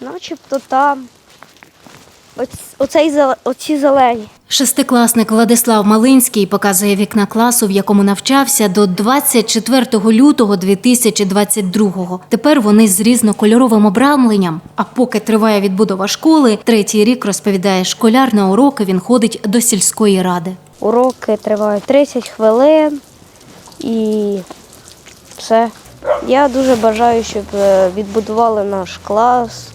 Начебто там. Оцей, оці зелені. Шестикласник Владислав Малинський показує вікна класу, в якому навчався до 24 лютого 2022-го. Тепер вони з різнокольоровим обрамленням. А поки триває відбудова школи, третій рік розповідає школяр на уроки. Він ходить до сільської ради. Уроки тривають 30 хвилин і все. Я дуже бажаю, щоб е, відбудували наш клас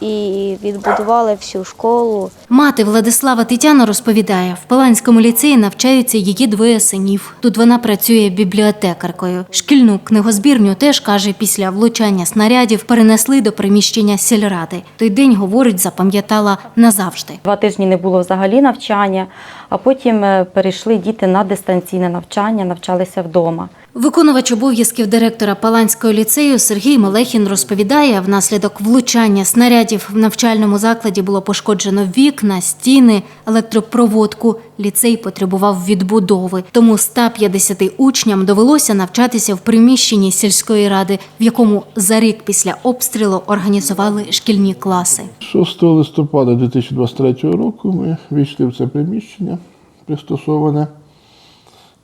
і відбудували всю школу. Мати Владислава Тетяна розповідає, в Паланському ліцеї навчаються її двоє синів. Тут вона працює бібліотекаркою. Шкільну книгозбірню теж каже, після влучання снарядів перенесли до приміщення сільради. Той день говорить, запам'ятала назавжди. Два тижні не було взагалі навчання, а потім е, перейшли діти на дистанційне навчання, навчалися вдома. Виконувач обов'язків директора Паланського ліцею Сергій Мелехін розповідає, внаслідок влучання снарядів в навчальному закладі було пошкоджено вікна, стіни, електропроводку. Ліцей потребував відбудови, тому 150 учням довелося навчатися в приміщенні сільської ради, в якому за рік після обстрілу організували шкільні класи. 6 листопада 2023 року ми війшли в це приміщення пристосоване.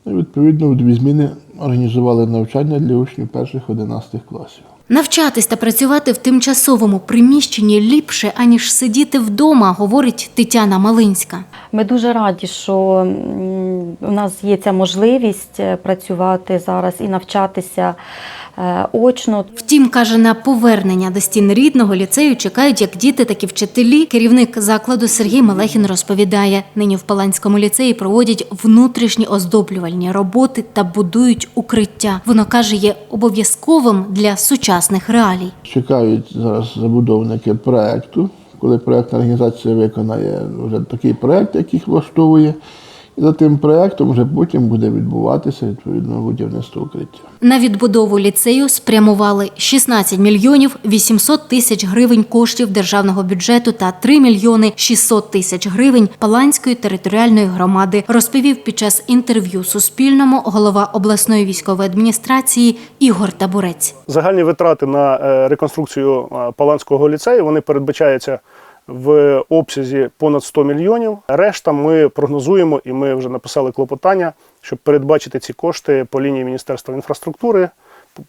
І відповідно в дві зміни організували навчання для учнів перших 11 класів. Навчатись та працювати в тимчасовому приміщенні ліпше, аніж сидіти вдома, говорить Тетяна Малинська. Ми дуже раді, що у нас є ця можливість е, працювати зараз і навчатися очно. Втім, каже, на повернення до стін рідного ліцею чекають як діти, так і вчителі. Керівник закладу Сергій Мелехін розповідає, нині в Паланському ліцеї проводять внутрішні оздоблювальні роботи та будують укриття. Воно каже, є обов'язковим для сучасних реалій. Чекають зараз забудовники проекту, коли проектна організація виконає вже такий проект, який влаштовує. І за тим проектом вже потім буде відбуватися відповідно будівництво укриття. На відбудову ліцею спрямували 16 мільйонів 800 тисяч гривень коштів державного бюджету та 3 мільйони 600 тисяч гривень Паланської територіальної громади, розповів під час інтерв'ю Суспільному голова обласної військової адміністрації Ігор Табурець. Загальні витрати на е, реконструкцію е, Паланського ліцею вони передбачаються в обсязі понад 100 мільйонів. Решта ми прогнозуємо, і ми вже написали клопотання, щоб передбачити ці кошти по лінії Міністерства інфраструктури,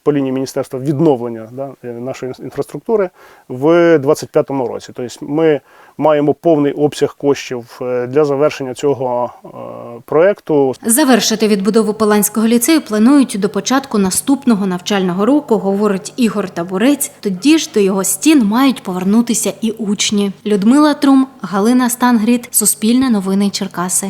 по лінії Міністерства відновлення да, е, нашої інфраструктури в 2025 році. Тобто ми маємо повний обсяг коштів е, для завершення цього е, проекту. Завершити відбудову Паланського ліцею планують до початку наступного навчального року, говорить Ігор Табурець. Тоді ж до його стін мають повернутися і учні. Людмила Трум, Галина Стангріт, Суспільне новини Черкаси.